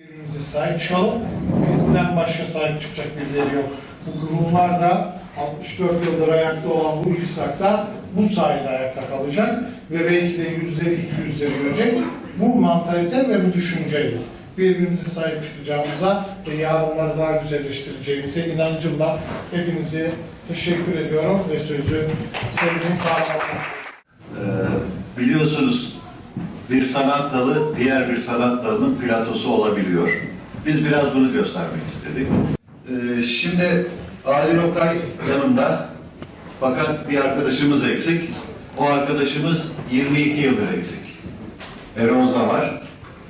Birbirimize sahip çıkalım. Bizden başka sahip çıkacak birileri yok. Bu kurumlar da 64 yıldır ayakta olan bu İSAK'ta bu sayede ayakta kalacak ve belki de yüzleri iki yüzleri görecek. Bu mantalite ve bu düşünceyle birbirimize sahip çıkacağımıza ve yarınları daha güzelleştireceğimize inancımla hepinize teşekkür ediyorum ve sözü sevdiğim kahramanlar. Bir sanat dalı diğer bir sanat dalının platosu olabiliyor. Biz biraz bunu göstermek istedik. Ee, şimdi Ali Okay yanımda fakat bir arkadaşımız eksik. O arkadaşımız 22 yıldır eksik. Eroza var.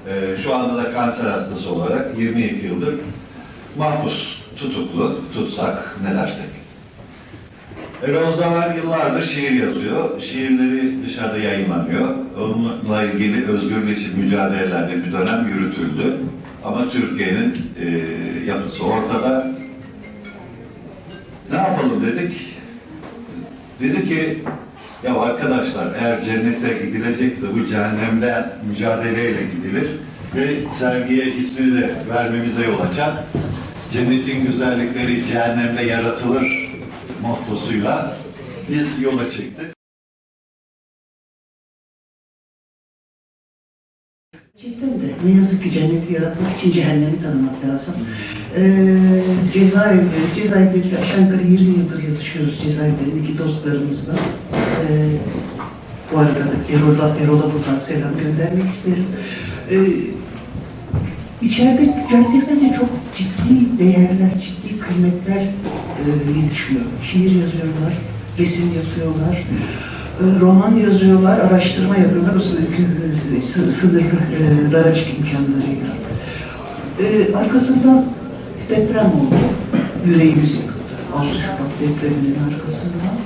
Ee, şu anda da kanser hastası olarak 22 yıldır mahpus, tutuklu, tutsak ne dersek. Erol Zavar yıllardır şiir yazıyor. Şiirleri dışarıda yayınlanıyor. Onunla ilgili özgürlük için mücadelelerde bir dönem yürütüldü. Ama Türkiye'nin e, yapısı ortada. Ne yapalım dedik? Dedi ki ya arkadaşlar eğer cennete gidilecekse bu cehennemde mücadeleyle gidilir ve sergiye ismini de vermemize yol açan cennetin güzellikleri cehennemde yaratılır mottosuyla biz yola çıktık. Gerçekten de ne yazık ki cenneti yaratmak için cehennemi tanımak lazım. Ee, cezaevleri, cezaevleriyle aşağı yukarı 20 yıldır yazışıyoruz cezaevlerindeki dostlarımızla. Ee, bu arada da Erol'a, Erol'a buradan selam göndermek isterim. Ee, içeride gerçekten de çok ciddi değerler, ciddi kıymetler gelişiyor. Şiir yazıyorlar, resim yapıyorlar. e, Roman yazıyorlar, araştırma yapıyorlar o sı- sı- sınırlı daracık imkanlarıyla. Arkasından deprem oldu. Yüreğimiz yıkıldı. 6 Şubat depreminin arkasından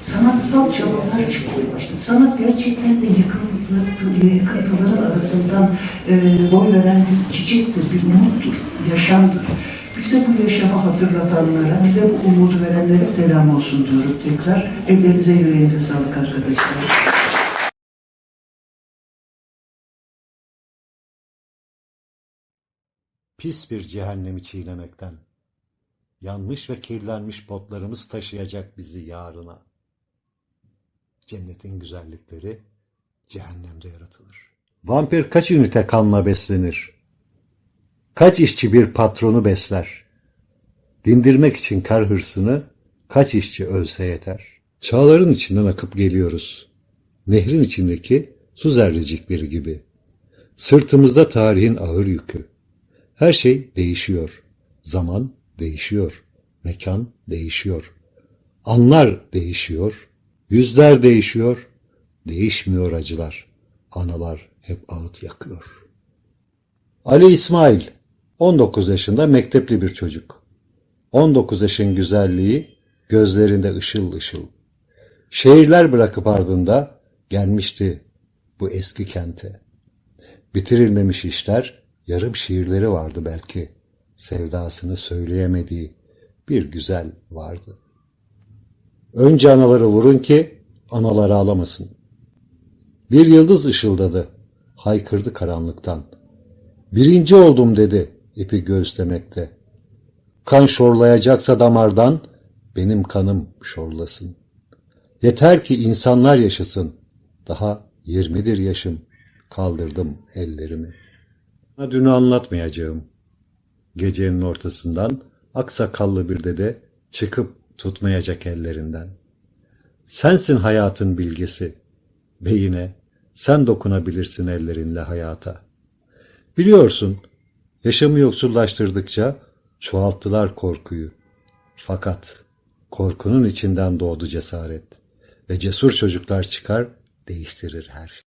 sanatsal çabalar çıkmaya başladı. Sanat gerçekten de yıkıntı, yıkıntıların arasından e, boy veren bir çiçektir, bir umuttur, yaşamdır. Bize bu yaşamı hatırlatanlara, bize bu umudu verenlere selam olsun diyorum tekrar. Ellerinize yüreğinize sağlık arkadaşlar. pis bir cehennemi çiğnemekten. Yanmış ve kirlenmiş potlarımız taşıyacak bizi yarına. Cennetin güzellikleri cehennemde yaratılır. Vampir kaç ünite kanla beslenir? Kaç işçi bir patronu besler? Dindirmek için kar hırsını kaç işçi ölse yeter. Çağların içinden akıp geliyoruz. Nehrin içindeki su zerrecik biri gibi. Sırtımızda tarihin ağır yükü. Her şey değişiyor. Zaman değişiyor. Mekan değişiyor. Anlar değişiyor. Yüzler değişiyor. Değişmiyor acılar. Analar hep ağıt yakıyor. Ali İsmail 19 yaşında mektepli bir çocuk. 19 yaşın güzelliği gözlerinde ışıl ışıl. Şehirler bırakıp ardında gelmişti bu eski kente. Bitirilmemiş işler, yarım şiirleri vardı belki. Sevdasını söyleyemediği bir güzel vardı. Önce anaları vurun ki anaları ağlamasın. Bir yıldız ışıldadı, haykırdı karanlıktan. Birinci oldum dedi ipi göğüslemekte. Kan şorlayacaksa damardan benim kanım şorlasın. Yeter ki insanlar yaşasın. Daha yirmidir yaşım. Kaldırdım ellerimi. Dünü anlatmayacağım. Gecenin ortasından aksakallı bir dede çıkıp tutmayacak ellerinden. Sensin hayatın bilgisi. Beyine sen dokunabilirsin ellerinle hayata. Biliyorsun yaşamı yoksullaştırdıkça çoğalttılar korkuyu. Fakat korkunun içinden doğdu cesaret ve cesur çocuklar çıkar değiştirir her şey.